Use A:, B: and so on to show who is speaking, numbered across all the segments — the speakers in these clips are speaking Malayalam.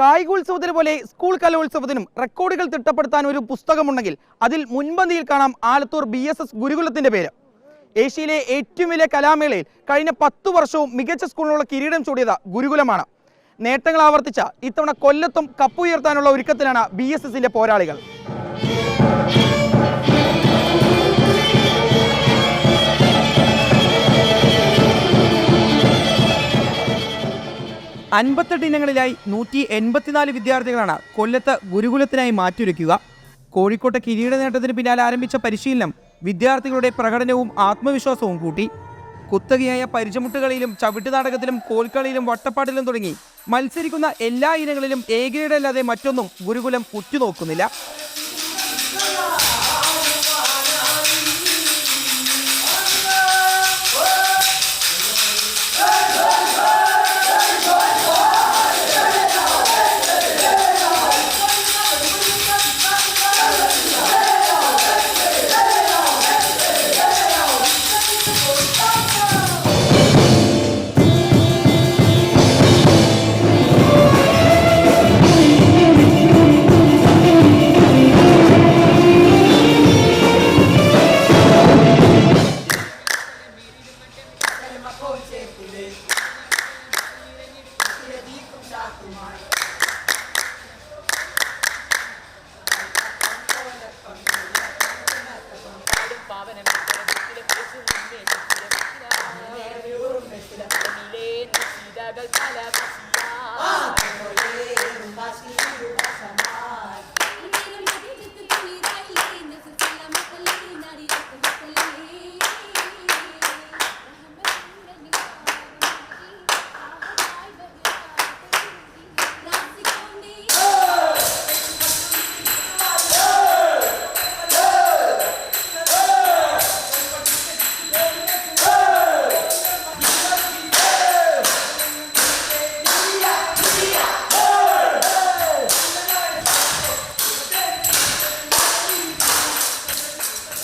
A: കായികോത്സവത്തിന് പോലെ സ്കൂൾ കലോത്സവത്തിനും റെക്കോർഡുകൾ തിട്ടപ്പെടുത്താൻ ഒരു പുസ്തകമുണ്ടെങ്കിൽ അതിൽ മുൻപന്തിയിൽ കാണാം ആലത്തൂർ ബി എസ് എസ് ഗുരുകുലത്തിന്റെ പേര്. ഏഷ്യയിലെ ഏറ്റവും വലിയ കലാമേളയിൽ കഴിഞ്ഞ പത്തു വർഷവും മികച്ച സ്കൂളിനുള്ള കിരീടം ചൂടിയത് ഗുരുകുലമാണ്. നേട്ടങ്ങൾ ആവർത്തിച്ച ഇത്തവണ കൊല്ലത്തും കപ്പുയർത്താനുള്ള ഒരുക്കത്തിലാണ് ബി എസ് എസിന്റെ പോരാളികൾ. അൻപത്തെട്ട് ഇനങ്ങളിലായി നൂറ്റി എൺപത്തിനാല് വിദ്യാർത്ഥികളാണ് കൊല്ലത്ത് ഗുരുകുലത്തിനായി മാറ്റിയൊരുക്കുക. കോഴിക്കോട്ടെ കിരീട നേട്ടത്തിന് പിന്നാലെ ആരംഭിച്ച പരിശീലനം വിദ്യാർത്ഥികളുടെ പ്രകടനവും ആത്മവിശ്വാസവും കൂട്ടി. കുത്തകയായ പരിചമുട്ടുകളിലും ചവിട്ടുനാടകത്തിലും കോൽക്കളിയിലും വട്ടപ്പാട്ടിലും തുടങ്ങി മത്സരിക്കുന്ന എല്ലാ ഇനങ്ങളിലും എ മറ്റൊന്നും ഗുരുകുലം ഉറ്റുനോക്കുന്നില്ല. Mark.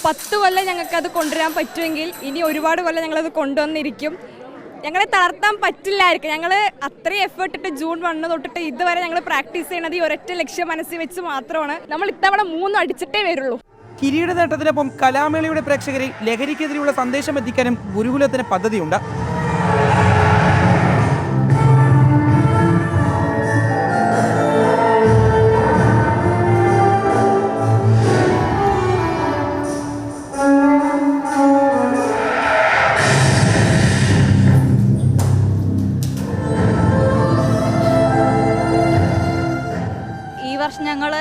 B: പത്ത് കൊല്ലം ഞങ്ങൾക്കത് കൊണ്ടുവരാൻ പറ്റുമെങ്കിൽ ഇനി ഒരുപാട് കൊല്ലം ഞങ്ങളത് കൊണ്ടുവന്നിരിക്കും. ഞങ്ങളെ തളർത്താൻ പറ്റില്ലായിരിക്കും. ഞങ്ങൾ അത്രയും എഫേർട്ട് ഇട്ട് ജൂൺ വണ്ണ് തൊട്ടിട്ട് ഇതുവരെ ഞങ്ങൾ പ്രാക്ടീസ് ചെയ്യണത് ഈ ഒരൊറ്റ ലക്ഷ്യം മനസ്സിൽ വെച്ച് മാത്രമാണ്. നമ്മൾ ഇത്തവണ മൂന്നും അടിച്ചിട്ടേ വരുള്ളൂ.
A: കിരീട നേട്ടത്തിനൊപ്പം കലാമേളയുടെ പ്രേക്ഷകരിൽ ലഹരിക്കെതിരെയുള്ള സന്ദേശം എത്തിക്കാനും ഗുരുകുലത്തിന് പദ്ധതിയുണ്ട്.
C: വർഷം ഞങ്ങൾ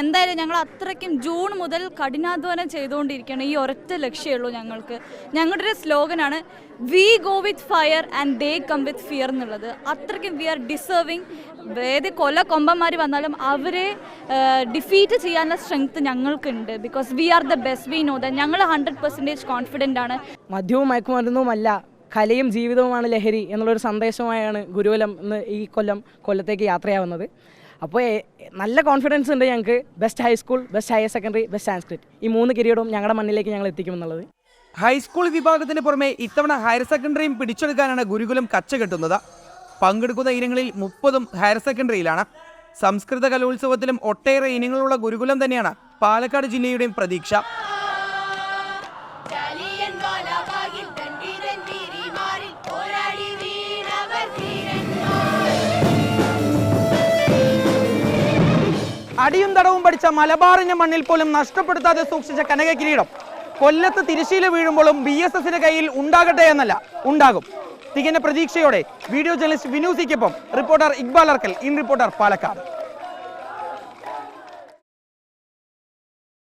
C: എന്തായാലും ഞങ്ങൾ അത്രയ്ക്കും ജൂൺ മുതൽ കഠിനാധ്വാനം ചെയ്തുകൊണ്ടിരിക്കുകയാണ്. ഈ ഒരൊറ്റ ലക്ഷ്യമുള്ളൂ ഞങ്ങൾക്ക്. ഞങ്ങളുടെ ഒരു സ്ലോഗനാണ് we go with fire and they come with fear എന്നുള്ളത്. അത്രയ്ക്കും വി ആർ ഡിസേർവിങ് ഏത് കൊല കൊമ്പന്മാർ വന്നാലും അവരെ ഡിഫീറ്റ് ചെയ്യാനുള്ള സ്ട്രെങ്ത് ഞങ്ങൾക്കുണ്ട്. Because we are the best we know the ഞങ്ങൾ ഹൺഡ്രഡ് പെർസെന്റേജ് കോൺഫിഡന്റ് ആണ്.
D: മദ്യവും മയക്കുമരുന്നുമല്ല കലയും ജീവിതവുമാണ് ലഹരി എന്നുള്ളൊരു സന്ദേശമായാണ് ഗുരുവലം ഇന്ന് ഈ കൊല്ലം കൊല്ലത്തേക്ക് യാത്രയാവുന്നത്. അപ്പോൾ നല്ല കോൺഫിഡൻസ് ഉണ്ട് ഞങ്ങൾക്ക് best high school best higher secondary best Sanskrit ഈ മൂന്ന് കിരീടവും ഞങ്ങളുടെ മണ്ണിലേക്ക് ഞങ്ങൾ എത്തിക്കുമെന്നുള്ളത്.
A: ഹൈസ്കൂൾ വിഭാഗത്തിന് പുറമെ ഇത്തവണ ഹയർ സെക്കൻഡറിയും പിടിച്ചെടുക്കാനാണ് ഗുരുകുലം കച്ച കെട്ടുന്നത്. പങ്കെടുക്കുന്ന ഇനങ്ങളിൽ മുപ്പതും ഹയർ സെക്കൻഡറിയിലാണ് സംസ്കൃത കലോത്സവത്തിലും ഒട്ടേറെ ഇനങ്ങളുള്ള ഗുരുകുലം തന്നെയാണ് പാലക്കാട് ജില്ലയുടെയും പ്രതീക്ഷ. അടിയും തടവും പഠിച്ച മലബാറിന്റെ മണ്ണിൽ പോലും നഷ്ടപ്പെടുത്താതെ സൂക്ഷിച്ച കനക കിരീടം. കൊല്ലത്ത് തിരശ്ശീല വീഴുമ്പോഴും ബി എസ് എസിന്റെ കയ്യിൽ ഉണ്ടാകട്ടെ എന്നല്ല ഉണ്ടാകും. തികഞ്ഞ പ്രതീക്ഷയോടെ video journalist വിനൂസിക്കൊപ്പം reporter Iqbal Arkal in reporter Palakkad.